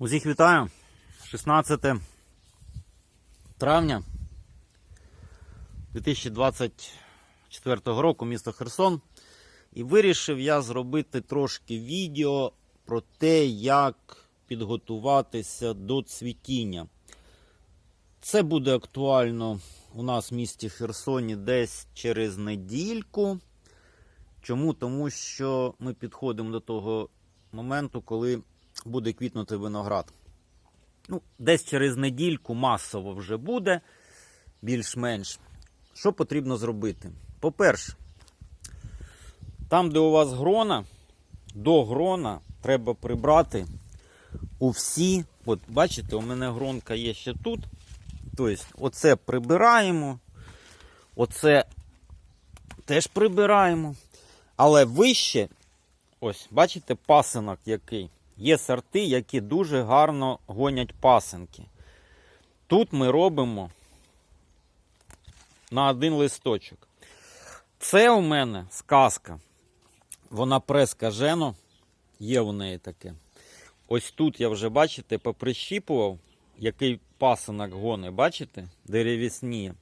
Усіх вітаю. 16 травня 2024 року, місто Херсон. І вирішив я зробити трошки відео про те, як підготуватися до цвітіння. Це буде актуально у нас в місті Херсоні десь через недільку. Чому? Тому що ми підходимо до того моменту, коли буде квітнути виноград. Ну, десь через недільку масово вже буде, більш-менш. Що потрібно зробити? По-перше, там, де у вас грона, до грона треба прибрати у всі. От бачите, у мене гронка є ще тут. Тобто, оце прибираємо, оце теж прибираємо. Але вище, ось, бачите, пасинок який. Є сорти, які дуже гарно гонять пасинки. Тут ми робимо на один листочок. Це у мене сказка. Вона прескажено, є у неї таке. Ось тут я вже, бачите, поприщіпував, який пасинок гони, бачите? Деревісніє.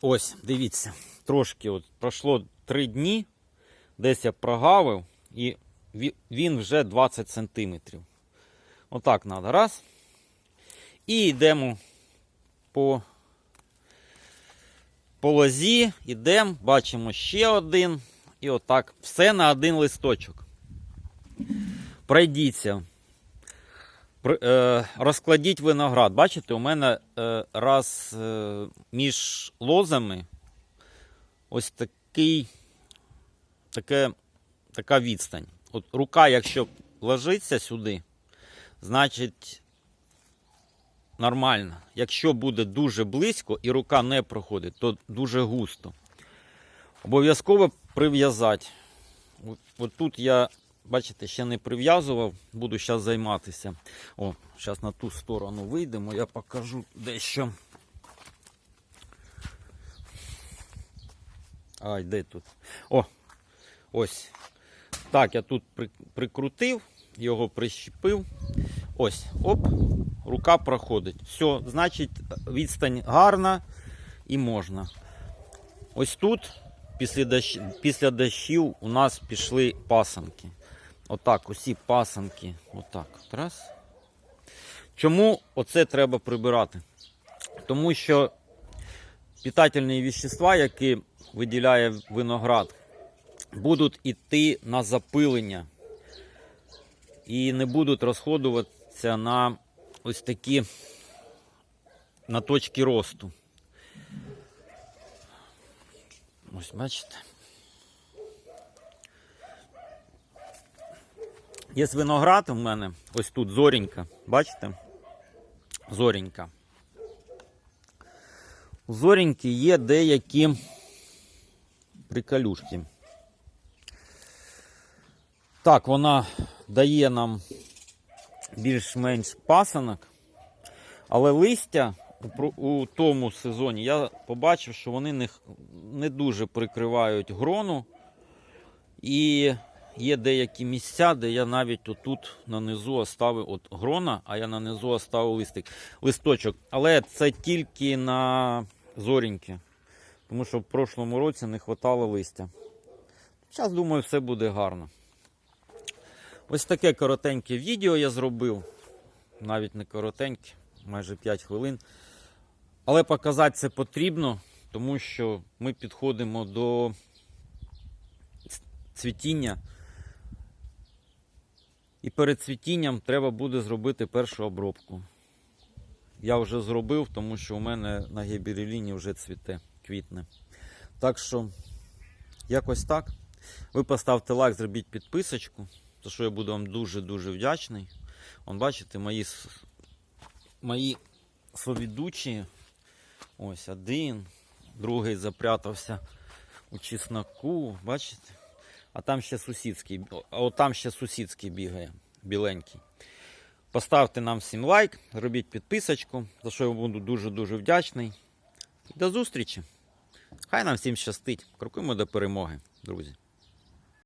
Ось, дивіться, трошки от пройшло 3 дні, десь я прогавив, і він вже 20 сантиметрів. Отак треба. Раз. І йдемо по, по лозі, йдемо, бачимо ще один. І отак. Все на один листочок. Пройдіться. Е, розкладіть виноград. Бачите, у мене е, раз е, між лозами ось такий, таке, така відстань. От рука, якщо ложиться сюди, значить нормально. Якщо буде дуже близько і рука не проходить, то дуже густо. Обов'язково прив'язати. От, тут я, бачите, ще не прив'язував, буду зараз займатися. О, зараз на ту сторону вийдемо, я покажу дещо. Ай, де тут? О, ось. Так, я тут при- прикрутив, його прищепив. Ось, оп, рука проходить. Все, значить, відстань гарна і можна. Ось тут, після, дощ... після дощів, у нас пішли пасанки. Отак, усі пасанки. Отак. Раз. Чому оце треба прибирати? Тому що питательні вещества, які виділяє виноград, будуть йти на запилення і не будуть розходуватися на ось такі на точки росту. Ось бачите. Є виноград у мене, ось тут зорінька, бачите? Зорінька. У зоріньки є деякі приколюшки. Так, вона дає нам більш-менш пасанок, але листя у, тому сезоні я побачив, що вони не, не дуже прикривають грону. І є деякі місця, де я навіть отут нанизу оставив от грона, а я нанизу оставив листик, листочок. Але це тільки на зоріньки. Тому що в прошлому році не вистачало листя. Зараз, думаю, все буде гарно. Ось таке коротеньке відео я зробив. Навіть не коротеньке, майже 5 хвилин. Але показати це потрібно, тому що ми підходимо до цвітіння. І перед цвітінням треба буде зробити першу обробку. Я вже зробив, тому що у мене на гібереліні вже цвіте, квітне. Так що, якось так. Ви поставте лайк, зробіть підписочку, за що я буду вам дуже-дуже вдячний. Вон, бачите, мої, мої совідучі. Ось один, другий запрятався у чесноку, бачите? А там ще сусідський, а от ще сусідський бігає, біленький. Поставте нам всім лайк, робіть підписочку, за що я буду дуже-дуже вдячний. До зустрічі! Хай нам всім щастить. Крокуємо до перемоги, друзі.